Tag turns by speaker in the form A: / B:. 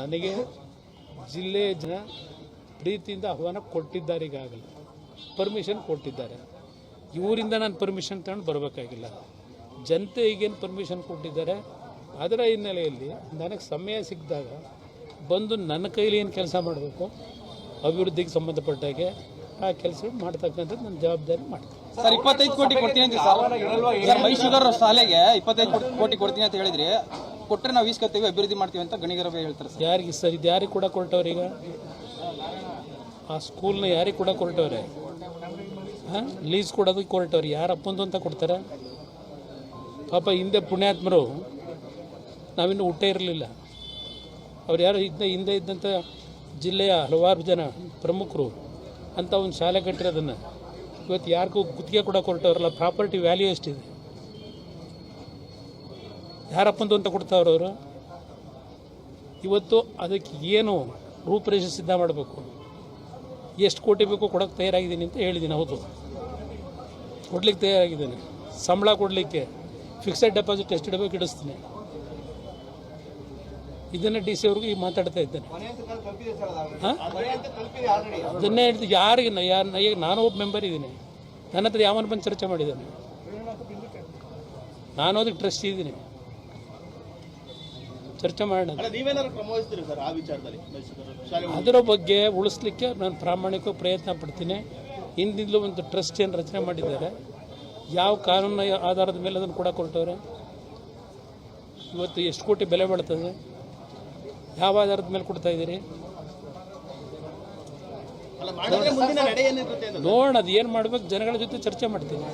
A: ನನಗೆ ಜಿಲ್ಲೆಯ ಜನ ಪ್ರೀತಿಯಿಂದ ಆಹ್ವಾನ ಕೊಟ್ಟಿದ್ದಾರೆ ಈಗಾಗಲೇ. ಪರ್ಮಿಷನ್ ಕೊಟ್ಟಿದ್ದಾರೆ. ಇವರಿಂದ ನಾನು ಪರ್ಮಿಷನ್ ತಗೊಂಡು ಬರಬೇಕಾಗಿಲ್ಲ. ಜನತೆ ಈಗೇನು ಪರ್ಮಿಷನ್ ಕೊಟ್ಟಿದ್ದಾರೆ. ಅದರ ಹಿನ್ನೆಲೆಯಲ್ಲಿ ನನಗೆ ಸಮಯ ಸಿಕ್ಕಿದಾಗ ಬಂದು ನನ್ನ ಕೈಲಿ ಏನು ಕೆಲಸ ಮಾಡಬೇಕು, ಅಭಿವೃದ್ಧಿಗೆ ಸಂಬಂಧಪಟ್ಟಾಗೆ ಆ ಕೆಲಸ ಮಾಡ್ತಕ್ಕಂಥದ್ದು ನನ್ನ ಜವಾಬ್ದಾರಿ ಮಾಡ್ತೀನಿ.
B: ಸರ್, ಇಪ್ಪತ್ತೈದು ಕೋಟಿ ಕೊಡ್ತೀನಿ ಅಂತ ಸರ್ ಸರ್ ಮೈ ಶುಗರ್ ಶಾಲೆಗೆ ಇಪ್ಪತ್ತೈದು ಕೋಟಿ ಕೊಡ್ತೀನಿ ಅಂತ ಹೇಳಿದ್ರಿ. ಕೊಟ್ಟರೆ ನಾವು ಈಸ್ಕೊತೀವಿ ಅಭಿವೃದ್ಧಿ ಮಾಡ್ತೀವಿ ಅಂತ ಗಣಿಗರವೇ ಹೇಳ್ತಾರೆ ಸರ್.
A: ಯಾರಿಗೆ ಸರ್, ಇದು ಯಾರಿಗೆ ಕೂಡ ಕೊಟ್ಟವ್ರೀಗ ಆ ಸ್ಕೂಲ್ನ ಯಾರಿಗೆ ಕೂಡ ಕೊರಟವ್ರೆ ಹಾಂ? ಲೀಸ್ ಕೊಡೋದಕ್ಕೆ ಯಾರು ಅಪ್ಪಂದು ಅಂತ ಕೊಡ್ತಾರೆ? ಪಾಪ ಹಿಂದೆ ಪುಣ್ಯಾತ್ಮರು, ನಾವಿನ್ನೂ ಊಟ ಇರಲಿಲ್ಲ. ಅವ್ರು ಯಾರು ಹಿಂದೆ ಹಿಂದೆ ಇದ್ದಂಥ ಜಿಲ್ಲೆಯ ಹಲವಾರು ಜನ ಪ್ರಮುಖರು, ಅಂತ ಒಂದು ಶಾಲೆ ಕಟ್ಟಿರೋದನ್ನು. ಇವತ್ತು ಯಾರಿಗೂ ಗುತ್ತಿಗೆ ಕೂಡ ಕೊಟ್ಟವ್ರಲ್ಲ ಪ್ರಾಪರ್ಟಿ ವ್ಯಾಲ್ಯೂ ಎಷ್ಟಿದೆ? ಯಾರಪ್ಪಂದು ಅಂತ ಕೊಡ್ತಾವ್ರು ಅವರು? ಇವತ್ತು ಅದಕ್ಕೆ ಏನು ರೂಪರೇಷೆ ಸಿದ್ಧ ಮಾಡಬೇಕು? ಎಷ್ಟು ಕೋಟಿ ಬೇಕು ಕೊಡೋಕ್ಕೆ ತಯಾರಾಗಿದ್ದೀನಿ ಅಂತ ಹೇಳಿದ್ದೀನಿ, ಹೌದು. ಕೊಡ್ಲಿಕ್ಕೆ ತಯಾರಾಗಿದ್ದೀನಿ. ಸಂಬಳ ಕೊಡಲಿಕ್ಕೆ ಫಿಕ್ಸೆಡ್ ಡೆಪಾಸಿಟ್ ಎಷ್ಟು ಇಡಬೇಕು ಇಡಿಸ್ತೀನಿ. ಇದನ್ನು ಡಿ ಸಿ ಅವ್ರಿಗೂ ಈಗ ಮಾತಾಡ್ತಾ ಇದ್ದೇನೆ. ಹಾಂ? ಅದನ್ನೇ ಹೇಳ್ದು ಯಾರಿಗೆ ಯಾರ ಯಾರು ಈಗ ನಾನು ಒಬ್ಬ ಮೆಂಬರ್ ಇದ್ದೀನಿ. ನನ್ನ ಹತ್ರ ಯಾವನ ಬಂದು ಚರ್ಚೆ ಮಾಡಿದ್ದಾನೆ. ನಾನು ಅದಕ್ಕೆ ಟ್ರಸ್ಟ್ ಇದ್ದೀನಿ ಚರ್ಚೆ ಮಾಡೋಣ
C: ಅಲ್ಲ ನೀವೇನಾದ್ರು ಕ್ರಮ ವಹಿಸ್ತೀರಿ ಸರ್ ಆ ವಿಚಾರದಲ್ಲಿ ಮೈಸೂರು ಮಾಡೋಣ.
A: ಅದರ ಬಗ್ಗೆ ಉಳಿಸ್ಲಿಕ್ಕೆ ನಾನು ಪ್ರಾಮಾಣಿಕ ಪ್ರಯತ್ನ ಪಡ್ತೀನಿ. ಹಿಂದಿಂದಲೂ ಒಂದು ಟ್ರಸ್ಟ್ ಏನು ರಚನೆ ಮಾಡಿದ್ದಾರೆ. ಯಾವ ಕಾನೂನು ಆಧಾರದ ಮೇಲೆ ಅದನ್ನು ಕೂಡ ಕೊಟ್ಟವ್ರೆ ಇವತ್ತು ಎಷ್ಟು ಕೋಟಿ ಬೆಲೆ ಬಾಳ್ತದೆ? ಯಾವ ಆಧಾರದ ಮೇಲೆ ಕೊಡ್ತಾ ಇದ್ದೀರಿ? ನೋಡೋಣ ಅದು ಏನು ಮಾಡ್ಬೇಕು ಜನಗಳ ಜೊತೆ ಚರ್ಚೆ ಮಾಡ್ತೀನಿ.